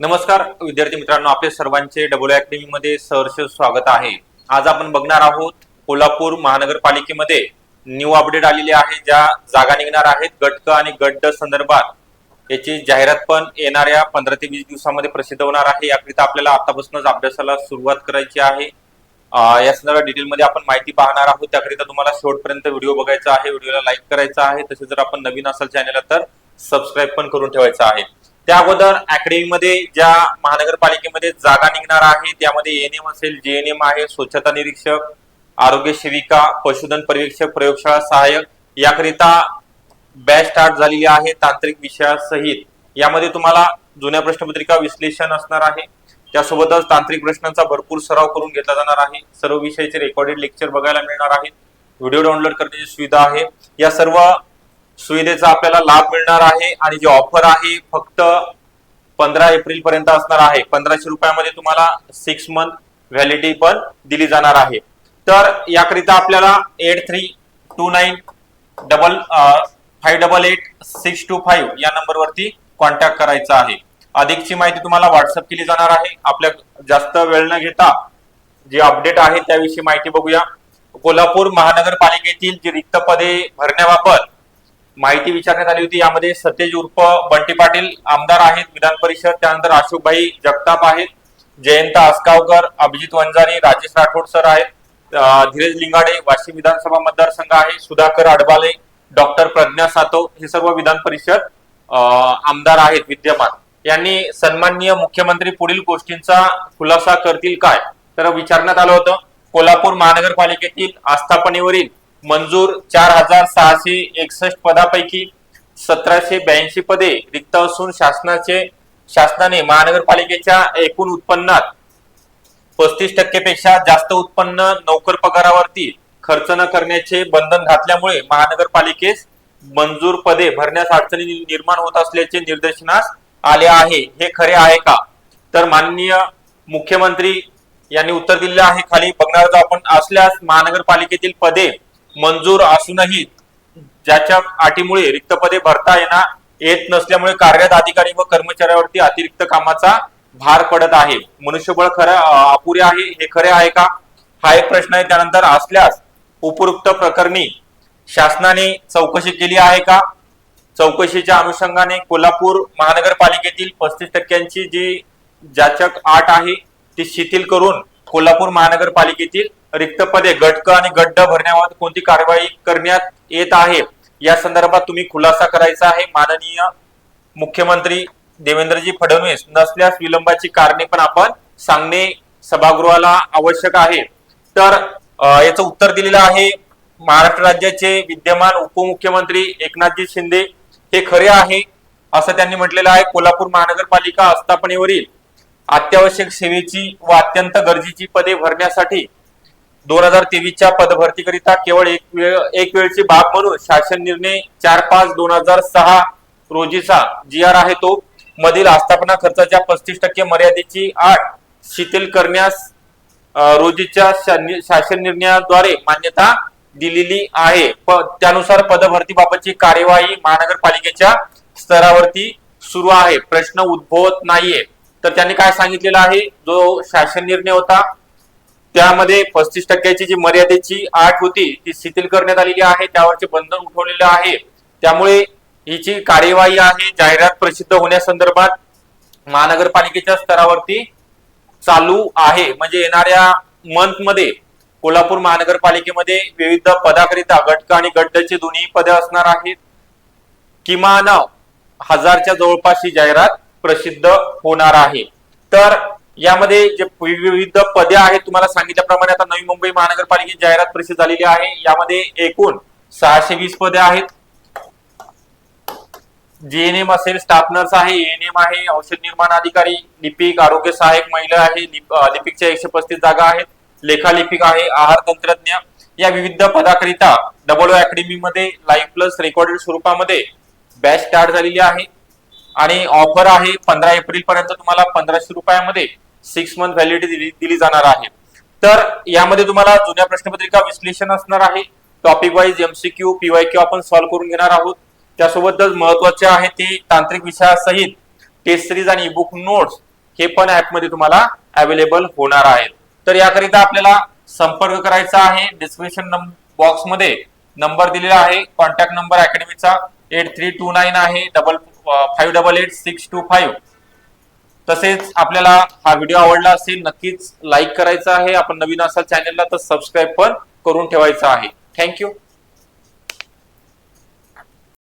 नमस्कार विद्यार्थी मित्रांनो आपले सर्वांचे डबल अकॅडमी मध्ये सहर्ष स्वागत आहे. आज आपण बघणार आहोत कोल्हापूर महानगरपालिकेमध्ये न्यू अपडेट आलेली आहे ज्या जागा निघणार आहेत गट क आणि गट ड संदर्भात. याची जाहिरात पण येणाऱ्या पंधरा ते वीस दिवसामध्ये प्रसिद्ध होणार आहे. याकरिता आपल्याला आतापासूनच अभ्यासाला सुरुवात करायची आहे. या संदर्भात डिटेलमध्ये आपण माहिती पाहणार आहोत. त्याकरिता तुम्हाला शेवटपर्यंत व्हिडिओ बघायचा आहे व्हिडिओला लाईक करायचा आहे. तसेच जर आपण नवीन असाल चॅनलला तर सबस्क्राईब पण करून ठेवायचं आहे. त्या अगोदर अकॅडमीमध्ये ज्या महानगरपालिकेमध्ये जागा निघणार आहे त्यामध्ये एएनएम असेल जेएनएम आहे स्वच्छता निरीक्षक आरोग्य सेविका पशुधन पर्यवेक्षक प्रयोगशाळा सहाय्यक याकरिता बॅच स्टार्ट झालेली आहे तांत्रिक विषयासहित. यामध्ये तुम्हाला जुन्या प्रश्नपत्रिका विश्लेषण असणार आहे. त्यासोबतच तांत्रिक प्रश्नांचा भरपूर सराव करून घेतला जाणार आहे. सर्व विषयाचे रेकॉर्डेड लेक्चर बघायला मिळणार आहेत. व्हिडिओ डाउनलोड करण्याची सुविधा आहे. या सर्व सुविधेचा आपल्याला लाभ मिळणार आहे आणि जी ऑफर आहे फक्त पंधरा एप्रिल पर्यंत असणार आहे. पंधराशे रुपयामध्ये तुम्हाला सिक्स मंथ व्हॅलिडिटी पण दिली जाणार आहे. तर याकरिता आपल्याला eight three two nine double five double eight six two five या नंबरवरती कॉन्टॅक्ट करायचा आहे. अधिकची माहिती तुम्हाला व्हॉट्सअप केली जाणार आहे. आपल्या जास्त वेळ न घेता जे अपडेट आहे त्याविषयी माहिती बघूया. कोल्हापूर महानगरपालिकेतील जी रिक्त पदे भरण्याबाबत माहिती विचारण्यात आली होती. यामध्ये सतेज उर्फ बंटी पाटील आमदार आहेत विधान परिषद. त्यानंतर अशोकभाई जगताप आहेत जयंत आसगावकर अभिजित वंजारी राजेश राठोड सर आहेत धीरज लिंगाडे वाशिम विधानसभा मतदारसंघ आहे सुधाकर अडबाले डॉक्टर प्रज्ञा सातव हे सर्व विधान परिषद आमदार आहेत विद्यमान. यांनी सन्माननीय मुख्यमंत्री पुढील गोष्टींचा खुलासा करतील काय? तर विचारण्यात आलं होतं कोल्हापूर महानगरपालिकेतील आस्थापनेवरील मंजूर चार हजार सहाशे एकसष्ट पदापैकी सतराशे ब्याऐंशी पदे रिक्त असून शासनाचे शासनाने महानगरपालिकेच्या एकूण उत्पन्नात पस्तीस टक्केपेक्षा जास्त उत्पन्न नोकर पगारावरती खर्च न करण्याचे बंधन घातल्यामुळे महानगरपालिकेस मंजूर पदे भरण्यास अडचणी निर्माण होत असल्याचे निर्देशनास आले आहे. हे खरे आहे का? तर माननीय मुख्यमंत्री यांनी उत्तर दिले आहे. खाली बघणार आपण. असल्यास महानगरपालिकेतील पदे मंजूर असूनही ज्याच्या अटीमुळे रिक्त पदे भरता येणार येत नसल्यामुळे कार्यरत अधिकारी व कर्मचाऱ्यावरती अतिरिक्त कामाचा भार पडत आहे. मनुष्यबळ खरं अपुरे आहे हे खरे आहे का? हा एक प्रश्न आहे. त्यानंतर असल्यास उपरुक्त प्रकरणी शासनाने चौकशी केली आहे का? चौकशीच्या अनुषंगाने कोल्हापूर महानगरपालिकेतील पस्तीस टक्क्यांची जी जाचक आट आहे ती शिथिल करून कोल्हापूर महानगरपालिकेतील रिक्त पदे गटक आणि गड्ड भरण्याबाबत कोणती कारवाई करण्यात येत आहे? या संदर्भात तुम्ही खुलासा करायचा आहे. माननीय मुख्यमंत्री देवेंद्रजी फडणवीस नसल्यास विलंबाची कारणे पण आपण सांगणे सभागृहाला आवश्यक आहे. तर याचं उत्तर दिलेलं आहे महाराष्ट्र राज्याचे विद्यमान उपमुख्यमंत्री एकनाथजी शिंदे. हे खरे आहे असं त्यांनी म्हटलेलं आहे. कोल्हापूर महानगरपालिका आस्थापनेवरील अत्यावश्यक सेवेची व अत्यंत गरजेची पदे भरण्यासाठी दोन हजार तेवीसच्या पदभरतीकरिता केवळ एक वेळ एक वेळची बाब म्हणून शासन निर्णय चार पाच दोन हजार सहा रोजीचा जी आर आहे तो मधील आस्थापना खर्चाच्या पस्तीस टक्के मर्यादेची आठ शिथिल करण्यास रोजीच्या शा- शासन निर्णयाद्वारे मान्यता दिलेली आहे. प- त्यानुसार पदभरतीबाबतची कार्यवाही महानगरपालिकेच्या स्तरावरती सुरू आहे. प्रश्न उद्भवत नाहीये. तर त्यांनी काय सांगितलेलं आहे? जो शासन निर्णय होता त्यामध्ये पस्तीस टक्क्याची जी मर्यादेची आठ होती ती शिथिल करण्यात आलेली आहे. त्यावरचे बंधन उठवलेले आहे. त्यामुळे हिची कार्यवाही आहे जाहिरात प्रसिद्ध होण्यासंदर्भात महानगरपालिकेच्या स्तरावरती चालू आहे. म्हणजे येणाऱ्या मंथमध्ये कोल्हापूर महानगरपालिकेमध्ये विविध पदाकरिता गटक आणि गड्डचे दोन्ही पदे असणार आहेत. किमान हजारच्या जवळपास ही जाहिरात प्रसिद्ध होणार आहे. तर यामध्ये जे विविध पदे आहेत तुम्हाला सांगितल्याप्रमाणे आता नवी मुंबई महानगरपालिकेची जाहिरात प्रसिद्ध झालेली आहे. यामध्ये एकूण सहाशे वीस पदे आहेत. जीएनएम असेल स्टाफ नर्स आहे एएनएम आहे औषध निर्माण अधिकारी लिपिक आरोग्य सहाय्यक महिला आहे लिप- लिपिकच्या एकशे पस्तीस जागा आहेत लेखालिपिक आहे आहार तंत्रज्ञ. या विविध पदाकरिता डबल अकॅडमी मध्ये लाईव्ह प्लस रेकॉर्डेड स्वरूपामध्ये बॅच स्टार्ट झालेली आहे. आणि ऑफर आहे पंधरा एप्रिल पर्यंत तुम्हाला पंधराशे रुपयामध्ये सिक्स मंथ व्हॅलिडिटी दिली दिली जाणार आहे. तर यामध्ये तुम्हाला जुन्या प्रश्नपत्रिका विश्लेषण असणार आहे. Topic wise MCQ PY Q आपण सॉल्व्ह करून घेणार आहोत. त्यासोबतच महत्त्वाचे आहे ते तांत्रिक विषयासहित टेस्ट सिरीज आणि बुक नोट्स हे पण ऍपमध्ये तुम्हाला अवेलेबल होणार आहेत. तर याकरिता आपल्याला संपर्क करायचा आहे. डिस्क्रिप्शन बॉक्समध्ये नंबर दिलेला आहे. कॉन्टॅक्ट नंबर अकॅडमीचा एट थ्री टू नाईन आहे double five double eight six two five तसेच आपल्याला हा व्हिडिओ आवडला असेल नक्कीच लाईक करायचा आहे. आपण नवीन असाल चॅनलला तर सबस्क्राईब पण करून ठेवायचा आहे. थँक्यू